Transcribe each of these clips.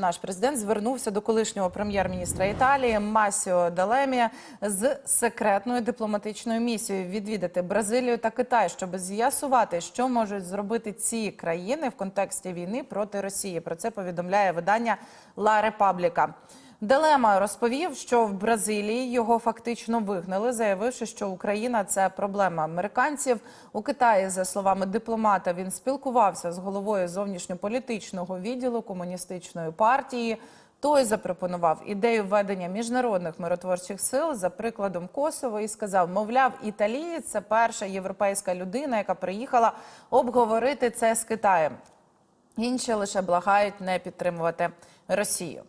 Наш президент звернувся до колишнього прем'єр-міністра Італії Масіо Далемія з секретною дипломатичною місією відвідати Бразилію та Китай, щоб з'ясувати, що можуть зробити ці країни в контексті війни проти Росії. Про це повідомляє видання Ла Репабліка. Делема розповів, що в Бразилії його фактично вигнали, заявивши, що Україна це проблема американців. У Китаї, за словами дипломата, він спілкувався з головою зовнішньополітичного відділу комуністичної партії. Той запропонував ідею введення міжнародних миротворчих сил за прикладом Косово і сказав: мовляв, італієць це перша європейська людина, яка приїхала обговорити це з Китаєм. Інші лише благають не підтримувати Росію.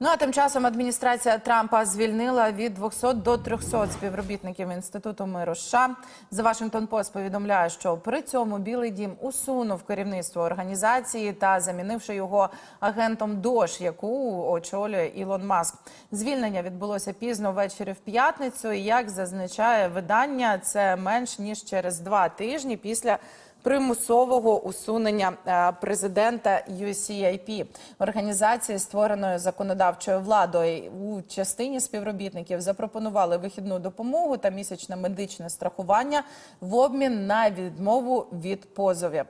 Ну а тим часом адміністрація Трампа звільнила від 200 до 300 співробітників інституту миру США. The Washington Post повідомляє, що при цьому Білий Дім усунув керівництво організації та замінивши його агентом ДОЖ, яку очолює Ілон Маск. Звільнення відбулося пізно ввечері в п'ятницю. І як зазначає видання, це менш ніж через два тижні після примусового усунення е, президента UCIP, організації, створеної законодавчою владою у частині співробітників, запропонували вихідну допомогу та місячне медичне страхування в обмін на відмову від позовів.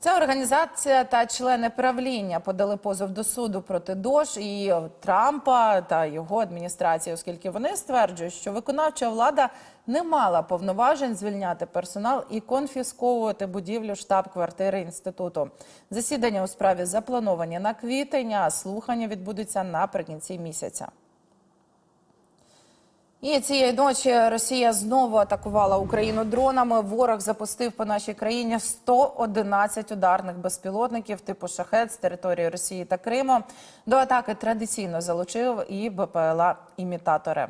Ця організація та члени правління подали позов до суду проти ДОЖ і Трампа та його адміністрації, оскільки вони стверджують, що виконавча влада не мала повноважень звільняти персонал і конфісковувати будівлю штаб-квартири інституту. Засідання у справі заплановані на квітень, а слухання відбудуться наприкінці місяця. І цієї ночі Росія знову атакувала Україну дронами. Ворог запустив по нашій країні 111 ударних безпілотників типу шахет з території Росії та Криму. До атаки традиційно залучив і БПЛА імітатори.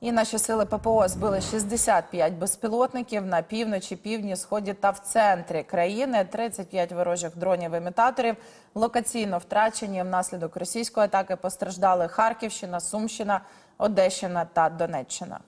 І наші сили ППО збили 65 безпілотників на півночі, півдні, сході та в центрі країни. 35 ворожих дронів-імітаторів локаційно втрачені. Внаслідок російської атаки постраждали Харківщина, Сумщина, Одещина та Донеччина.